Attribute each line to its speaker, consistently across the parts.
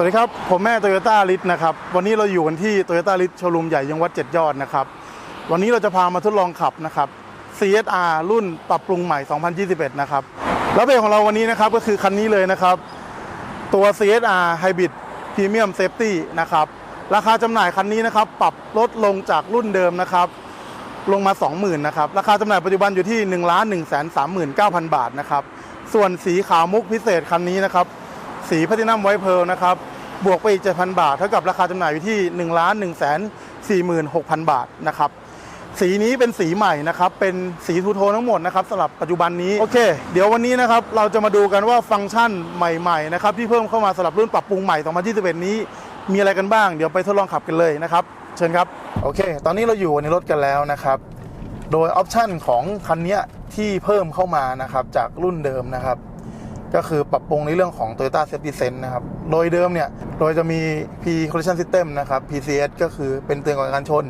Speaker 1: สวัสดีครับ ผมแม่โตโยต้าลิสนะครับ วันนี้เราอยู่กันที่โตโยต้าลิสโชว์รูมใหญ่ยังวัดเจ็ดยอดนะครับ วันนี้เราจะพามาทดลองขับนะครับ CSR รุ่นปรับปรุงใหม่ 2021 นะครับ แล้วเบรกของเราวันนี้นะครับก็คือคันนี้เลยนะครับ ตัว CSR Hybrid Premium Safety นะครับ ราคาจำหน่ายคันนี้นะครับ ปรับลดลงจากรุ่นเดิมนะครับ ลงมา 20,000นะครับ ราคาจำหน่ายปัจจุบันอยู่ที่ 1 1 3 9 0 0 0 บาทนะครับ ส่วนสีขาวมุกพิเศษคันนี้นะครับ สีแพลตินัมไวท์เพร์ลนะครับ บวกไปอีก 7,000 บาท เท่ากับราคาจำหน่ายอยู่ที่ 1 1 4 6 0 0 0 บาทนะครับ สีนี้เป็นสีใหม่นะครับ เป็นสีทูโทนทั้งหมดนะครับสำหรับปัจจุบันนี้ โอเค เดี๋ยววันนี้นะครับ เราจะมาดูกันว่าฟังก์ชันใหม่ๆนะครับที่เพิ่มเข้ามาสำหรับรุ่นปรับปรุงใหม่ 2021 นี้ มีอะไรกันบ้าง เดี๋ยวไปทดลองขับกันเลยนะครับ เชิญครับ โอเค ตอนนี้เราอยู่ในรถกันแล้วนะครับโดยออปชันของคันเนี้ยที่เพิ่มเข้ามานะครับจากรุ่นเดิมนะครับ ก็คือปรับปรุงในเรื่องของ Toyota Safety Sense นะครับ โดยเดิมเนี่ย โดยจะมี P Collision System นะครับ PCS ก็คือเป็นเตือนก่อนการชน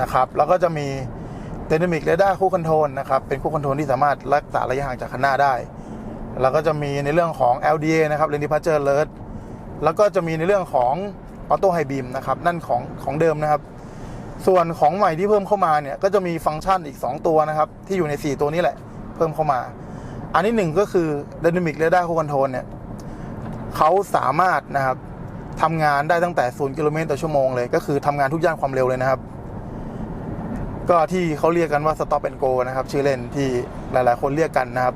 Speaker 1: นะครับ แล้วก็จะมี Dynamic Radar คู่คอนโทรลนะครับ เป็นคู่คอนโทรลที่สามารถรักษาระยะห่างจากคันหน้าได้ แล้วก็จะมีในเรื่องของ LDA นะครับ Lane Departure Alert แล้วก็จะมีในเรื่องของ Auto High Beam นะครับ นั่นของของเดิมนะครับ ส่วนของใหม่ที่เพิ่มเข้ามาเนี่ย ก็จะมีฟังก์ชันอีก 2 ตัวนะครับ ที่อยู่ใน 4 ตัวนี้แหละ เพิ่มเข้ามา อันนี้หนึ่งก็คือ Dynamic Radar Control เนี่ยเขาสามารถนะครับทำงานได้ตั้งแต่0กิโลเมตรต่อชั่วโมงเลย ก็คือทำงานทุกย่านความเร็วเลยนะครับ ก็ที่เขาเรียกกันว่า Stop and Go นะครับ ชื่อเล่นที่หลาย ๆ คนเรียกกันนะครับ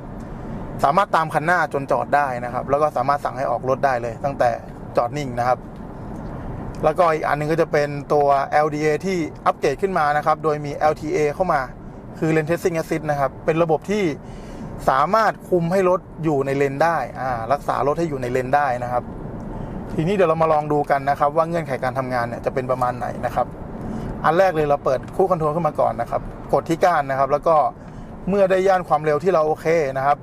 Speaker 1: สามารถตามคันหน้าจนจอดได้นะครับ แล้วก็สามารถสั่งให้ออกรถได้เลย ตั้งแต่จอดนิ่งนะครับ แล้วก็อีกอันหนึงก็จะเป็นตัว LDA ที่อัปเกรดขึ้นมานะครับ โดยมี LTA เข้ามาคือ Lane Tracing Assist นะครับ เป็นระบบที่ สามารถคุมให้รถอยู่ในเลนได้อ่ารักษารถให้อยู่ในเลนได้นะครับ ทีนี้เดี๋ยวเรามาลองดูกันนะครับ ว่าเงื่อนไขการทำงานเนี่ยจะเป็นประมาณไหนนะครับ อันแรกเลยเราเปิดคู่คอนโทรลขึ้นมาก่อนนะครับ กดที่ก้านนะครับ แล้วก็เมื่อได้ย่านความเร็วที่เราโอเคนะครับ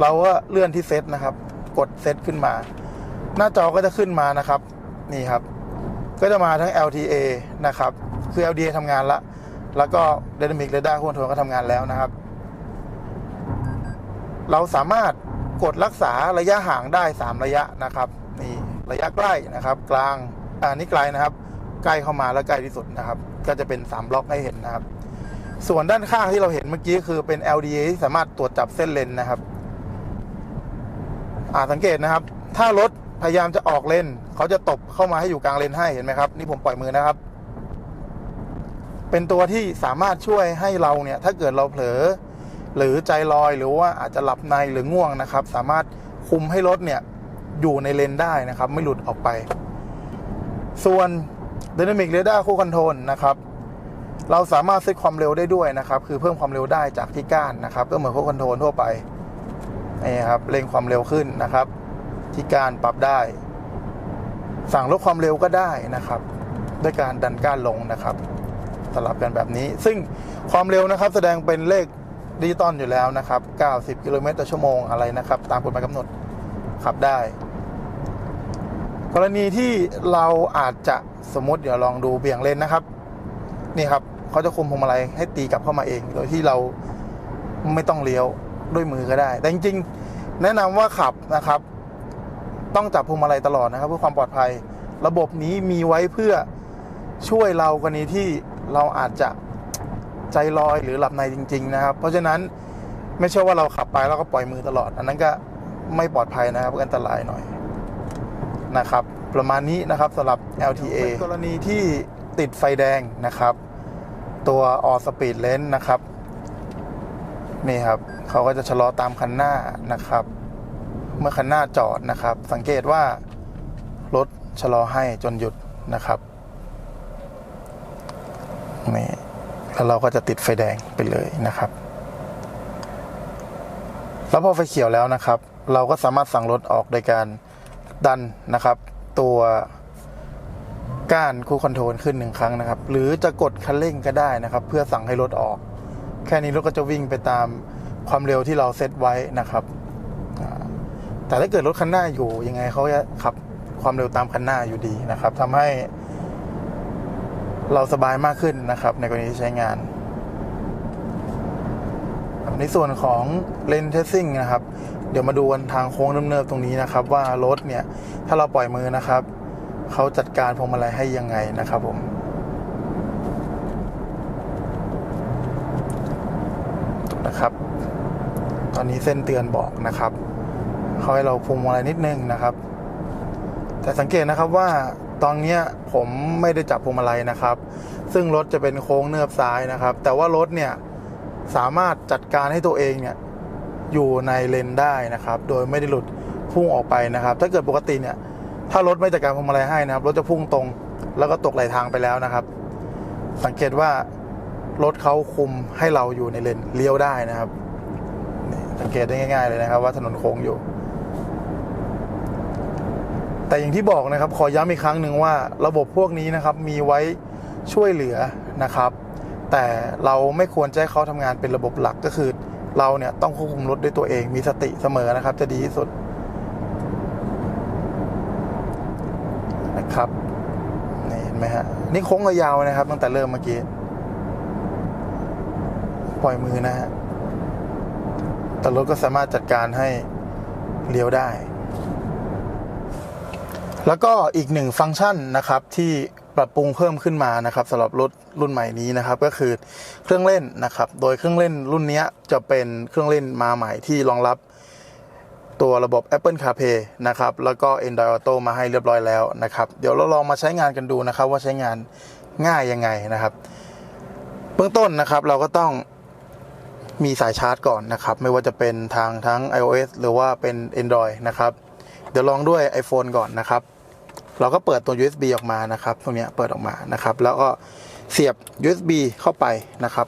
Speaker 1: เราก็เลื่อนที่เซตนะครับ กดเซตขึ้นมา หน้าจอก็จะขึ้นมานะครับ นี่ครับ ก็จะมาทั้ง LTA นะครับ คือ LDA ทำงานละ แล้วก็ Dynamic Radar Control ก็ทำงานแล้วนะครับ เราสามารถกดรักษาระยะห่างได้ 3 ระยะนะครับนี่ระยะใกล้นะครับ กลางอ่านี่ไกลนะครับ ใกล้เข้ามาแล้วใกล้ที่สุดนะครับ ก็จะเป็น 3 บล็อกให้เห็นนะครับ ส่วนด้านข้างที่เราเห็นเมื่อกี้คือเป็น LDA ที่สามารถตรวจจับเส้นเลนนะครับอ่าสังเกตนะครับ ถ้ารถพยายามจะออกเลนเขาจะตบเข้ามาให้อยู่กลางเลนให้เห็นไหมครับ นี่ผมปล่อยมือนะครับ เป็นตัวที่สามารถช่วยให้เราเนี่ย ถ้าเกิดเราเผลอ หรือใจลอยหรือว่าอาจจะหลับในหรือง่วงนะครับ สามารถคุมให้รถเนี่ยอยู่ในเลนได้นะครับ ไม่หลุดออกไป ส่วน Dynamic Radar คู่คอนโทรลนะครับ เราสามารถเซตความเร็วได้ด้วยนะครับ คือเพิ่มความเร็วได้จากที่ก้านนะครับก็เหมือนคู่คอนโทรลทั่วไปนี่ครับเร่งความเร็วขึ้นนะครับ ที่การปรับได้ สั่งลดความเร็วก็ได้นะครับ ด้วยการดันก้านลงนะครับสลับกันแบบนี้ ซึ่งความเร็วนะครับแสดงเป็นเลข ดิจิตอลอยู่แล้วนะครับ 90 กิโลเมตรต่อชั่วโมงอะไรนะครับ ตามกฎหมายกำหนดขับได้ กรณีที่เราอาจจะสมมติเดี๋ยวลองดูเบี่ยงเลนนะครับ นี่ครับเขาจะคุมพวงมาลัยให้ตีกลับเข้ามาเอง โดยที่เราไม่ต้องเลี้ยวด้วยมือก็ได้ แต่จริงๆ แนะนำว่าขับนะครับ ต้องจับพวงมาลัยตลอดนะครับ เพื่อความปลอดภัย ระบบนี้มีไว้เพื่อช่วยเรากรณีที่เราอาจจะ ใจลอยหรือหลับในจริง ๆ นะครับ เพราะฉะนั้นไม่ใช่ว่าเราขับไปแล้วก็ปล่อยมือตลอด อันนั้นก็ไม่ปลอดภัยนะครับอันตรายหน่อยนะครับ ประมาณนี้นะครับสำหรับ LTA กรณีที่ติดไฟแดงนะครับ ตัว All Speed Lane นะครับนี่ครับเขาก็จะชะลอตามคันหน้านะครับ เมื่อคันหน้าจอดนะครับ สังเกตว่ารถชะลอให้จนหยุดนะครับนี่ แล้วเราก็จะติดไฟแดงไปเลยนะครับ แล้วพอไฟเขียวแล้วนะครับ เราก็สามารถสั่งรถออกโดยการดันนะครับ ตัวก้านคู่คอนโทรลขึ้นหนึ่งครั้งนะครับ หรือจะกดคันเร่งก็ได้นะครับ เพื่อสั่งให้รถออก แค่นี้รถก็จะวิ่งไปตามความเร็วที่เราเซตไว้นะครับแต่ถ้าเกิดรถคันหน้าอยู่ยังไงเขาจะขับความเร็วตามคันหน้าอยู่ดีนะครับทำให้ เราสบายมากขึ้นนะครับ ในกรณีที่ใช้งาน ในส่วนของเลนเทสซิ่งนะครับ เดี๋ยวมาดูกันทางโค้งเนิบๆตรงนี้นะครับ ว่ารถเนี่ย ถ้าเราปล่อยมือนะครับเขาจัดการพวงมาลัยให้ยังไงนะครับผมนะครับ ตอนนี้เส้นเตือนบอกนะครับเขาให้เราพวงมาลัยนิดนึงนะครับ แต่สังเกตนะครับว่าตอนนี้ผมไม่ได้จับพวงมาลัยนะครับ ซึ่งรถจะเป็นโค้งเนิบซ้ายนะครับ แต่ว่ารถเนี่ยสามารถจัดการให้ตัวเองเนี่ยอยู่ในเลนได้นะครับ โดยไม่ได้หลุดพุ่งออกไปนะครับ ถ้าเกิดปกติเนี่ย ถ้ารถไม่จัดการพวงมาลัยให้นะครับรถจะพุ่งตรงแล้วก็ตกไหลทางไปแล้วนะครับ สังเกตว่ารถเขาคุมให้เราอยู่ในเลนเลี้ยวได้นะครับ สังเกตได้ง่าย ๆเลยนะครับ ว่าถนนโค้งอยู่ แต่อย่างที่บอกนะครับขอย้ำอีกครั้งหนึ่งว่าระบบพวกนี้นะครับมีไว้ช่วยเหลือนะครับ แต่เราไม่ควรจะให้เขาทำงานเป็นระบบหลักก็คือ เราเนี่ยต้องควบคุมรถด้วยตัวเองมีสติเสมอนะครับ จะดีที่สุดนะครับนี่เห็นไหมฮะนี่โค้งยาวนะครับ ตั้งแต่เริ่มเมื่อกี้ปล่อยมือนะฮะแต่รถก็สามารถจัดการให้เลี้ยวได้ แล้วก็อีกหนึ่งฟังก์ชันนะครับที่ปรับปรุงเพิ่มขึ้นมานะครับสำหรับรถรุ่นใหม่นี้นะครับก็คือเครื่องเล่นนะครับ โดยเครื่องเล่นรุ่นนี้จะเป็นเครื่องเล่นมาใหม่ที่รองรับตัวระบบ Apple CarPlay นะครับแล้วก็ Android Auto มาให้เรียบร้อยแล้วนะครับ เดี๋ยวเราลองมาใช้งานกันดูนะครับ ว่าใช้งานง่ายยังไงนะครับ เบื้องต้นนะครับเราก็ต้องมีสายชาร์จก่อนนะครับ ไม่ว่าจะเป็นทางทั้ง iOS หรือว่าเป็น Android นะครับ เดี๋ยวลองด้วย iPhone ก่อนนะครับ เราก็เปิดตัว USB ออกมานะครับ ตรงนี้เปิดออกมานะครับ แล้วก็เสียบ USB เข้าไปนะครับ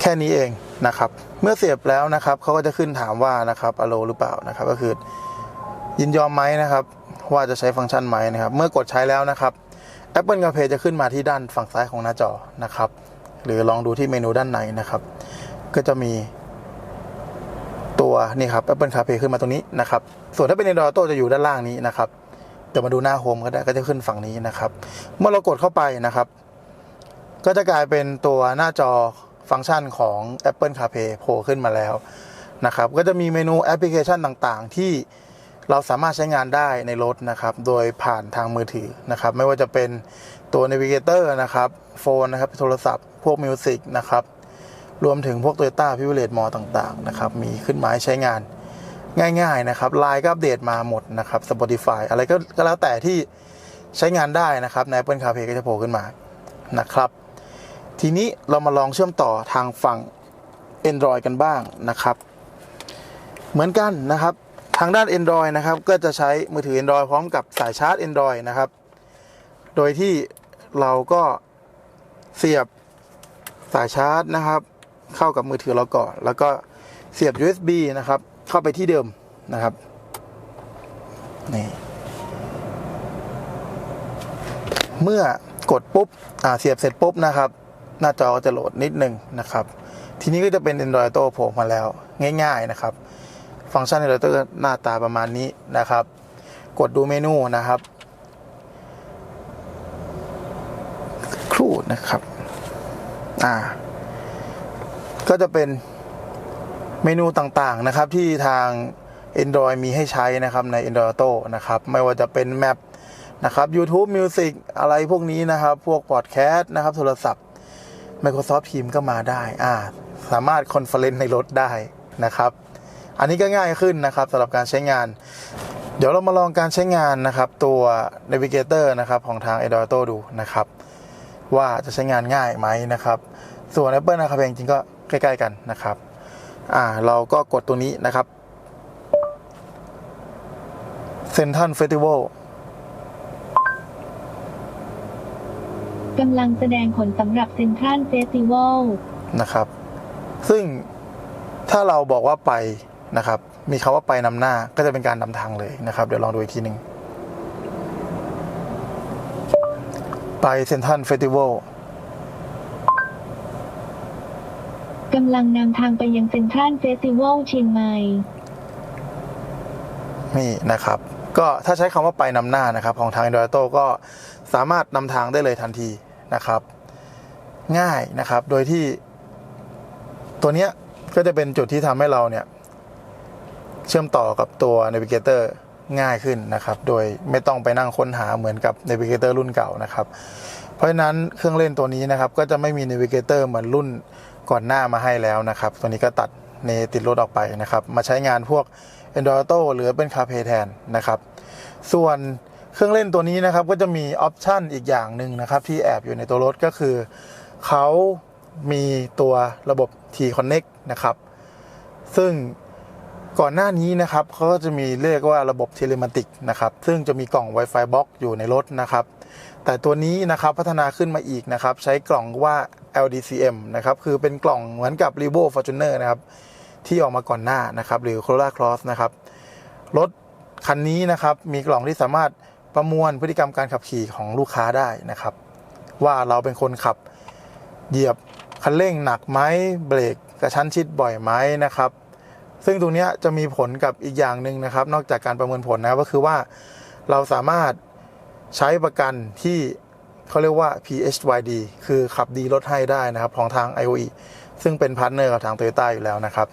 Speaker 1: แค่นี้เองนะครับ เมื่อเสียบแล้วนะครับเขาก็จะขึ้นถามว่านะครับอโลหรือเปล่านะครับ ก็คือยินยอมไหมนะครับ ว่าจะใช้ฟังก์ชันไหมนะครับ เมื่อกดใช้แล้วนะครับ Apple CarPlay จะขึ้นมาที่ด้านฝั่งซ้ายของหน้าจอนะครับ หรือลองดูที่เมนูด้านในนะครับ ก็จะมี ตัวนี่ครับ Apple CarPlay ขึ้นมาตรงนี้นะครับ ส่วนถ้าเป็น Android Auto จะอยู่ด้านล่างนี้นะครับเดี๋ยวมาดูหน้าโฮมก็ได้ก็จะขึ้นฝั่งนี้นะครับ เมื่อเรากดเข้าไปนะครับ ก็จะกลายเป็นตัวหน้าจอฟังก์ชันของ Apple CarPlay โผล่ขึ้นมาแล้วนะครับ ก็จะมีเมนูแอปพลิเคชันต่างๆ ที่เราสามารถใช้งานได้ในรถนะครับ โดยผ่านทางมือถือนะครับ ไม่ว่าจะเป็นตัว Navigator นะครับ โฟนนะครับ โทรศัพท์ พวกมิวสิกนะครับ รวมถึงพวก Toyota p r i v i l e g e Mall ต่างๆนะครับมีขึ้นมาให้ใช้งานง่าย ๆ นะครับไลน์ก็อัปเดตมาหมดนะครับ Spotify อะไรก็ก็แล้วแต่ที่ใช้งานได้นะครับใน Apple CarPlay ก็จะโผล่ขึ้นมานะครับ ทีนี้เรามาลองเชื่อมต่อทางฝั่ง Android กันบ้างนะครับ เหมือนกันนะครับทางด้าน Android นะครับก็จะใช้มือถือ Android พร้อมกับสายชาร์จ Android นะครับ โดยที่เราก็เสียบสายชาร์จนะครับ เข้ากับมือถือเราก่อน แล้วก็เสียบ USB นะครับ เข้าไปที่เดิมนะครับนี่เมื่อกดปุ๊บอ่าเสียบเสร็จปุ๊บนะครับ หน้าจอก็จะโหลดนิดนึงนะครับ ทีนี้ก็จะเป็น Android Auto โผล่มาแล้ว ง่าย ๆนะครับ ฟังก์ชัน Android Auto หน้าตาประมาณนี้นะครับ กดดูเมนูนะครับครู่นะครับ อ่า ก็จะเป็นเมนูต่างๆนะครับที่ทาง Android มีให้ใช้นะครับใน Android Auto นะครับไม่ว่าจะเป็นแมปนะครับ YouTube Music อะไรพวกนี้นะครับ พวกพอดแคสต์นะครับ โทรศัพท์ Microsoft Teams ก็มาได้อ่าสามารถคอนเฟอเรนในรถได้นะครับ อันนี้ก็ง่ายขึ้นนะครับสำหรับการใช้งาน เดี๋ยวเรามาลองการใช้งานนะครับ ตัว Navigator นะครับของทาง Android Auto ดูนะครับ ว่าจะใช้งานง่ายไหมนะครับ ส่วน Apple นะครับงจริงก็ ใกล้ๆกันนะครับอ่าเราก็กดตัวนี้นะครับ Central Festival
Speaker 2: กำลังแสดงผลสำหรับเซ็นทรัลเฟสติวัล
Speaker 1: นะครับ ซึ่งถ้าเราบอกว่าไปนะครับ มีคาว่าไปนำหน้าก็จะเป็นการนำทางเลยนะครับ เดี๋ยวลองดูอีกทีหนึ่งไปเซนทันเฟสติวัล
Speaker 2: กำลังนำทางไปยังเซ็นทรัลเฟสติวัลเชียงใหม่
Speaker 1: นี่นะครับ ก็ถ้าใช้คำว่าไปนำหน้านะครับ ของทาง Android Auto ก็สามารถนำทางได้เลยทันทีนะครับ ง่ายนะครับ โดยที่ ตัวเนี้ยก็จะเป็นจุดที่ทำให้เราเนี่ย เชื่อมต่อกับตัว Navigator ง่ายขึ้นนะครับ โดยไม่ต้องไปนั่งค้นหาเหมือนกับ Navigator รุ่นเก่านะครับ เพราะฉะนั้นเครื่องเล่นตัวนี้นะครับ ก็จะไม่มี Navigator เหมือนรุ่น ก่อนหน้ามาให้แล้วนะครับ ตัวนี้ก็ตัดในติดรถออกไปนะครับ มาใช้งานพวก Android Auto หรือเป็น CarPlay แทนนะครับ ส่วนเครื่องเล่นตัวนี้นะครับก็จะมีออปชันอีกอย่างหนึ่งนะครับ ที่แอบอยู่ในตัวรถก็คือเขามีตัวระบบ T Connect นะครับ ซึ่งก่อนหน้านี้นะครับเขาก็จะมีเรียกว่าระบบเทเลมาติกนะครับ ซึ่งจะมีกล่อง Wi-Fi Box อยู่ในรถนะครับ แต่ตัวนี้นะครับพัฒนาขึ้นมาอีกนะครับ ใช้กล่องว่า LDCM นะครับ คือเป็นกล่องเหมือนกับ r e v o Fortuner นะครับ ที่ออกมาก่อนหน้านะครับ หรือ Corolla Cross นะครับ รถคันนี้นะครับ มีกล่องที่สามารถประมวลพฤติกรรมการขับขี่ของลูกค้าได้นะครับ ว่าเราเป็นคนขับเหยียบคันเร่งหนักไหมเบรกกระชั้นชิดบ่อยไหมนะครับ ซึ่งตรงนี้จะมีผลกับอีกอย่างหนึ่งนะครับ นอกจากการประเมินผลนะก็คือว่าเราสามารถใช้ประกันที่ เขาเรียกว่า PHYD คือขับดีลดให้ได้นะครับของทาง IOE ซึ่งเป็นพาร์ทเนอร์กับทาง Toyota อยู่แล้วนะครับ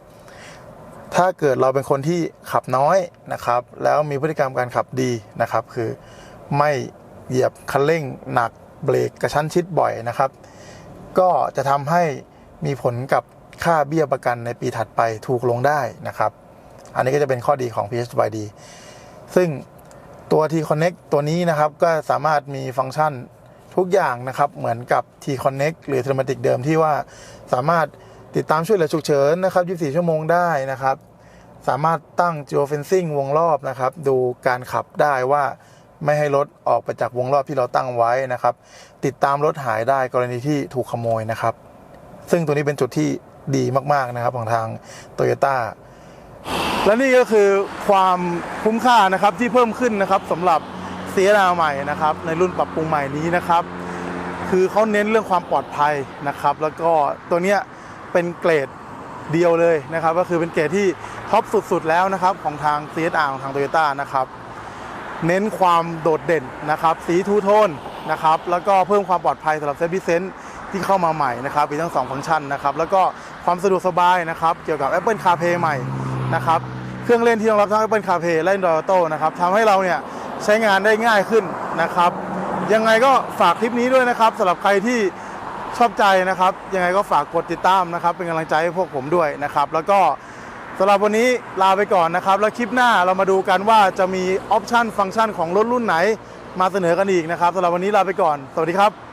Speaker 1: ถ้าเกิดเราเป็นคนที่ขับน้อยนะครับ แล้วมีพฤติกรรมการขับดีนะครับ คือไม่เหยียบคันเร่งหนักเบรกกระชั้นชิดบ่อยนะครับ ก็จะทำให้มีผลกับค่าเบี้ยประกันในปีถัดไปถูกลงได้นะครับ อันนี้ก็จะเป็นข้อดีของ PHYD ซึ่งตัว T Connect ตัวนี้นะครับ ก็สามารถมีฟังก์ชัน ทุกอย่างนะครับเหมือนกับ T Connect หรือ Telematic เดิมที่ว่าสามารถติดตามช่วยเหลือฉุกเฉินนะครับ 24 ชั่วโมงได้นะครับ สามารถตั้ง geofencing วงรอบนะครับ ดูการขับได้ว่าไม่ให้รถออกไปจากวงรอบที่เราตั้งไว้นะครับ ติดตามรถหายได้กรณีที่ถูกขโมยนะครับ ซึ่งตัวนี้เป็นจุดที่ดีมากๆนะครับของทาง t o y ยต้และนี่ก็คือความคุ้มค่านะครับที่เพิ่มขึ้นนะครับสำหรับ c ียนาใหม่นะครับในรุ่นปรับปรุงใหม่นี้นะครับ คือเขาเน้นเรื่องความปลอดภัยนะครับ แล้วก็ตัวเนี้ยเป็นเกรดเดียวเลยนะครับ ก็คือเป็นเกรดที่ท็อปสุดๆแล้วนะครับของทาง CSR ของทาง Toyota นะครับเน้นความโดดเด่นนะครับ สีทูโทนนะครับแล้วก็เพิ่มความปลอดภัยสำหรับเซฟิเซนที่เข้ามาใหม่นะครับมีทั้ง 2 ฟังก์ชันนะครับ แล้วก็ความสะดวกสบายนะครับ เกี่ยวกับ Apple CarPlay ใหม่นะครับ เครื่องเล่นที่รองรับทั้ง Apple CarPlay และ Android Auto นะครับทำให้เราเนี่ย ใช้งานได้ง่ายขึ้นนะครับ ยังไงก็ฝากคลิปนี้ด้วยนะครับสำหรับใครที่ชอบใจนะครับ ยังไงก็ฝากกดติดตามนะครับ เป็นกำลังใจให้พวกผมด้วยนะครับ แล้วก็สำหรับวันนี้ลาไปก่อนนะครับ แล้วคลิปหน้าเรามาดูกันว่าจะมีออปชันฟังก์ชันของรถรุ่นไหนมาเสนอกันอีกนะครับสำหรับวันนี้ลาไปก่อน สวัสดีครับ